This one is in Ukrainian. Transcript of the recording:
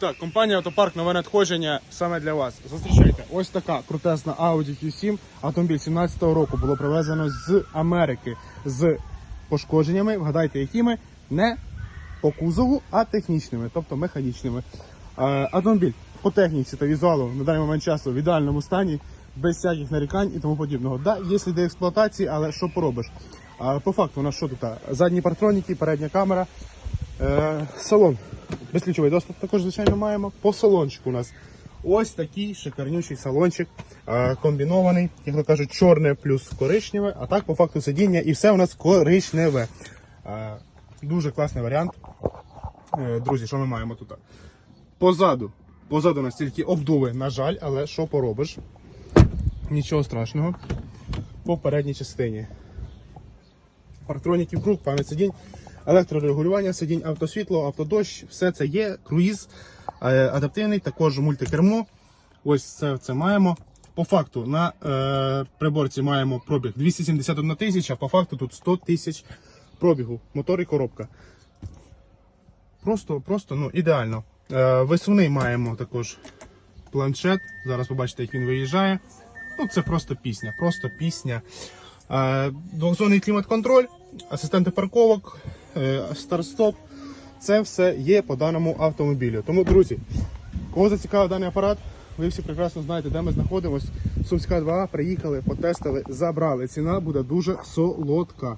Так, компанія Автопарк нове надходження саме для вас. Зустрічайте, ось така крутесна Audi Q7. Автомобіль 17-го року було привезено з Америки з пошкодженнями. Вгадайте, якими? Не по кузову, а технічними, тобто механічними. Е, Автомобіль по техніці та візуалу на даний момент часу в ідеальному стані, без всяких нарікань і тому подібного. Да, є сліди експлуатації, але що поробиш? По факту у нас що тут? Задні партроніки, передня камера, Е, салон. Безключовий доступ також, звичайно, маємо. По салончику у нас ось такий шикарнючий салончик, комбінований, як то кажуть, чорне плюс коричневе, а так по факту сидіння і все у нас коричневе. Дуже класний варіант. Е, друзі, що ми маємо тут? Позаду. Позаду нас тільки обдуви, на жаль, але що поробиш? Нічого страшного. По передній частині парктроніків круг, пам'ять сидінь, електрорегулювання сидінь, автосвітло, автодощ, все це є, круїз е, адаптивний, також мультикермо. Ось це, це маємо. По факту на е, приборці маємо пробіг 271 тисяча, по факту тут 100 тисяч пробігу, мотор і коробка. Просто, просто ну, ідеально. Е, висувний маємо також планшет. Зараз побачите, як він виїжджає. Ну, це просто пісня, просто пісня. Е, Двохзонний клімат-контроль, асистенти парковок, старт-стоп. Це все є по даному автомобілю. Тому, друзі, кого зацікавив даний апарат, ви всі прекрасно знаєте, де ми знаходимося. Сумська 2 приїхали, потестили, забрали. Ціна буде дуже солодка.